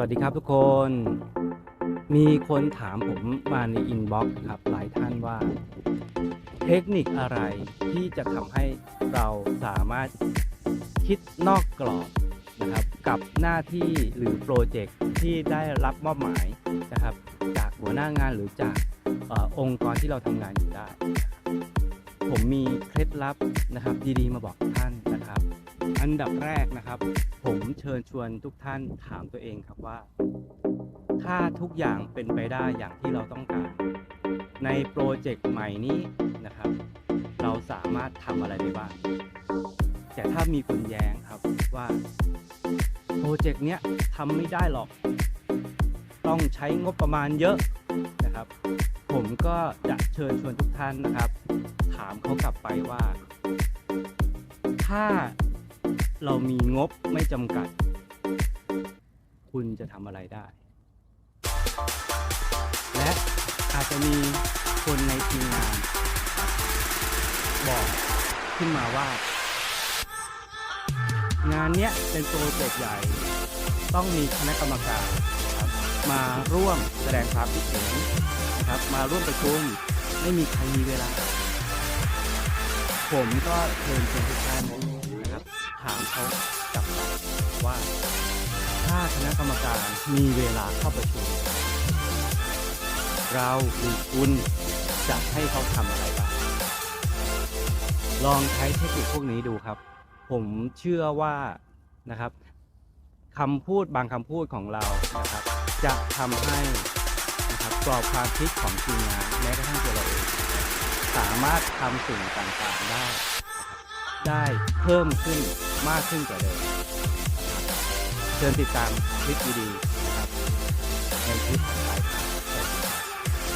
วัสดีครับทุกคน มีคนถามผมมาในอินบ็อกซ์ครับหลายท่านว่า เทคนิคอะไรที่จะทำให้เราสามารถคิดนอกกรอบนะครับกับหน้าที่หรือโปรเจกต์ที่ได้รับมอบหมายนะครับ จากหัวหน้างานหรือจากออองค์กรที่เราทำงานอยู่ได้ ผมมีเคล็ดลับนะครับ ดีๆ มาบอกท่านนะครับ อันดับแรกนะครับ ผมเชิญชวนทุกท่านถามตัวเองครับว่า ถ้าทุกอย่างเป็นไปได้อย่างที่เราต้องการ ในโปรเจกต์ใหม่นี้นะครับ เราสามารถทำอะไรได้บ้างแต่ถ้ามีคนแย้งครับว่าโปรเจกต์เนี้ยทำไม่ได้หรอก ต้องใช้งบประมาณเยอะนะครับ ผมก็จะเชิญชวนทุกท่านนะครับ ถามเขากลับไปว่า ถ้า เรามีงบไม่จำกัด คุณจะทำอะไรได้ และอาจจะมีคนในทีมงาน บอกขึ้นมาว่า งานเนี้ยเป็นโปรเจกต์ใหญ่ ต้องมีคณะกรรมการครับมาร่วมแสดงความคิดเห็นนะครับมาร่วมประชุมไม่มีใครมีเวลา ผมก็เชิญชวนทุกท่านามเขากลับว่า ถ้าคณะกรรมการมีเวลาเข้าประชุม เราหรือคุณจะให้เขาทำอะไรบ้างลองใช้เทคนิคพวกนี้ดูครับ ผมเชื่อว่านะครับคำพูดบางคำพูดของเรานะครับ จะทำให้นะครับกรอบความคิดของทีมงานแม้กระทั่งตัวเราเองสามารถทำสิ่งต่างๆได้ ได้เพิ่มขึ้นมากขึ้นกว่าเดิมเชิญติดตามคลิปดีๆนะครับในคลิป